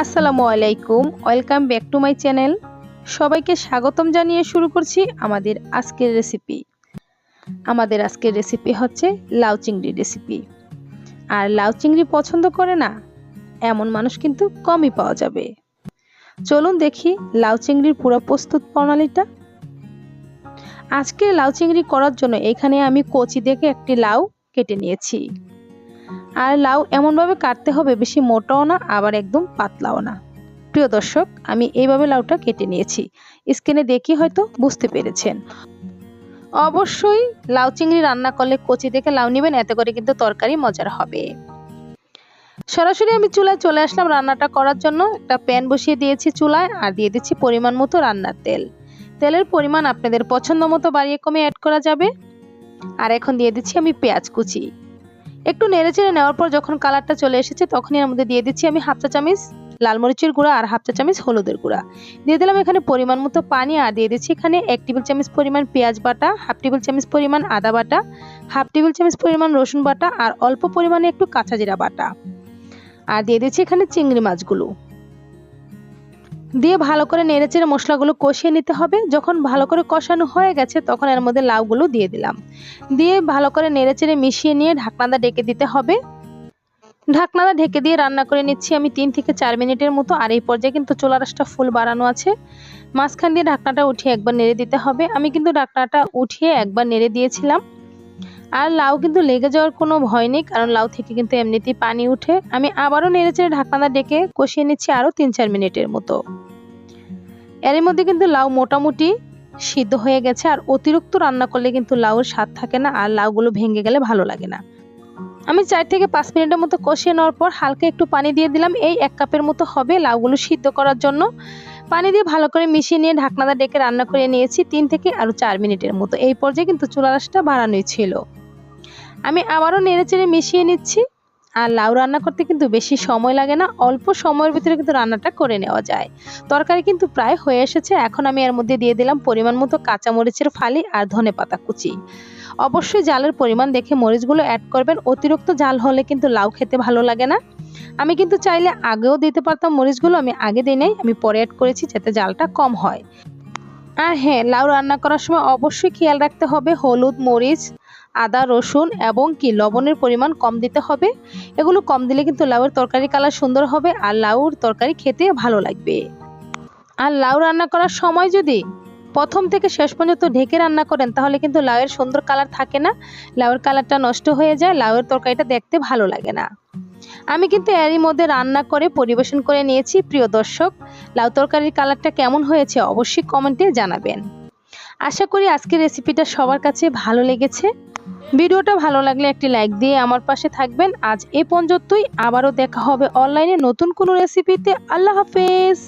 আসসালামু আলাইকুম, welcome back to my channel. সবাইকে স্বাগতম জানিয়ে শুরু করছি আমাদের আজকের রেসিপি। আমাদের আজকের রেসিপি হচ্ছে লাউ চিংড়ি রেসিপি। আর লাউ চিংড়ি পছন্দ করে না, এমন মানুষ কিন্তু কমই পাওয়া যাবে। চলুন দেখি লাউ চিংড়ির পুরো প্রস্তুত প্রণালীটা। আজকে লাউ চিংড়ি করার জন্য এখানে আমি কচি দেখে একটি লাউ কেটে নিয়েছি। আর লাউ এমনভাবে কাটতে হবে, বেশি মোটাও না, আবার একদম পাতলাও না। প্রিয় দর্শক, আমি এইভাবে লাউটা কেটে নিয়েছি। স্ক্রিনে দেখি হয়তো বুঝতে পেরেছেন। অবশ্যই লাউ চিংড়ি রান্না করলে কচি দেখে লাউ নেবেন, এতে করে কিন্তু তরকারি মজার হবে। সরাসরি আমি চুলায় চলে আসলাম রান্নাটা করার জন্য। একটা প্যান বসিয়ে দিয়েছি চুলায় আর দিয়ে দিচ্ছি পরিমাণ মতো রান্নার তেল। তেলের পরিমাণ আপনাদের পছন্দ মতো বাড়িয়ে কমে অ্যাড করা যাবে। আর এখন দিয়ে দিচ্ছি আমি পেঁয়াজ কুচি। একটু নেড়ে চেড়ে নেওয়ার পর যখন কালারটা চলে এসেছে, তখনই এর মধ্যে দিয়ে দিচ্ছি আমি হাফ চা চামচ লাল মরিচের গুঁড়া আর হাফ চা চামচ হলুদের গুঁড়া। দিয়ে দিলাম এখানে পরিমাণ মতো পানি আর দিয়ে দিচ্ছি এখানে এক টেবিল চামচ পরিমাণ পেঁয়াজ বাটা, হাফ টেবিল চামচ পরিমাণ আদা বাটা, হাফ টেবিল চামচ পরিমাণ রসুন বাটা আর অল্প পরিমাণে একটু কাঁচা জিরা বাটা। আর দিয়ে দিচ্ছি এখানে চিংড়ি মাছগুলো। দিয়ে ভালো করে নেড়েচেড়ে মশলাগুলো কষিয়ে নিতে হবে। যখন ভালো করে কষানো হয়ে গেছে, তখন এর মধ্যে লাউগুলো দিয়ে দিলাম। দিয়ে ভালো করে নেড়েচেড়ে মিশিয়ে নিয়ে ঢাকনাটা ডেকে দিতে হবে। ঢাকনাটা ঢেকে দিয়ে রান্না করে নিচ্ছি আমি তিন থেকে চার মিনিটের মতো। আর এই পর্যায়ে কিন্তু চোলা রাসটা ফুল বাড়ানো আছে। মাঝখান দিয়ে ঢাকনাটা উঠিয়ে একবার নেড়ে দিতে হবে। আমি কিন্তু ঢাকনাটা উঠিয়ে একবার নেড়ে দিয়েছিলাম। আর লাউ কিন্তু লেগে যাওয়ার কোনো ভয় নেই, কারণ লাউ থেকে কিন্তু এমনিতেই পানি উঠে। আমি আবারও নেড়েচেড়ে ঢাকনাটা ডেকে কষিয়ে নিচ্ছি আরও তিন চার মিনিটের মতো। এর মধ্যে কিন্তু লাউ মোটামুটি সিদ্ধ হয়ে গেছে, আর অতিরিক্ত রান্না করলে কিন্তু লাউর স্বাদ থাকে না, আর লাউগুলো ভেঙে গেলে ভালো লাগে না। আমি চার থেকে পাঁচ মিনিটের মতো কষিয়ে নেওয়ার পর হালকা একটু পানি দিয়ে দিলাম। এই এক কাপের মতো হবে লাউগুলো সিদ্ধ করার জন্য। পানি দিয়ে ভালো করে মিশিয়ে নিয়ে ঢাকনাটা ডেকে রান্না করে নিয়েছি তিন থেকে আরও চার মিনিটের মতো। এই পর্যায়ে কিন্তু চুলা রাসটা বাড়ানোই ছিল। আমি আবারও নেড়ে চেড়ে মিশিয়ে নিচ্ছি। আর লাউ রান্না করতে কিন্তু বেশি সময় লাগে না, অল্প সময়ের ভিতরে কিন্তু রান্নাটা করে নেওয়া যায়। তরকারি কিন্তু প্রায় হয়ে এসেছে, এখন আমি এর মধ্যে দিয়ে দিলাম পরিমাণ মতো কাঁচামরিচের ফালি আর ধনে পাতা কুচি। অবশ্যই জালের পরিমাণ দেখে মরিচগুলো অ্যাড করবেন, অতিরিক্ত জাল হলে কিন্তু লাউ খেতে ভালো লাগে না। আমি কিন্তু চাইলে আগেও দিতে পারতাম মরিচগুলো, আমি আগে দিই নাই, আমি পরে অ্যাড করেছি যাতে জালটা কম হয়। আর হ্যাঁ লাউ রান্না করার সময় অবশ্যই খেয়াল রাখতে হবে হলুদ, মরিচ, আদা, রসুন এবং কি লবণের পরিমাণ কম দিতে হবে। এগুলো কম দিলে কিন্তু লাউয়ের তরকারি কালার সুন্দর হবে আর লাউর তরকারি খেতে ভালো লাগবে। আর লাউ রান্না করার সময় যদি প্রথম থেকে শেষ পর্যন্ত ঢেকে রান্না করেন, তাহলে কিন্তু লাউয়ের সুন্দর কালার থাকে না। লাউয়ের কালারটা নষ্ট হয়ে যায়, লাউয়ের তরকারিটা দেখতে ভালো লাগে না। আমি কিন্তু এরই মধ্যে রান্না করে পরিবেশন করে নিয়েছি, প্রিয় দর্শক। লাউ তরকারির কালারটা কেমন হয়েছে অবশ্যই কমেন্টে জানাবেন। আশা করি আজকের রেসিপিটা সবার কাছে ভালো লেগেছে। ভিডিওটা ভালো লাগলে একটি লাইক দিয়ে আমার পাশে থাকবেন। আজ এ পর্যন্তই। আবারও দেখা হবে অনলাইনে নতুন কোনো রেসিপিতে। আল্লাহ হাফেজ।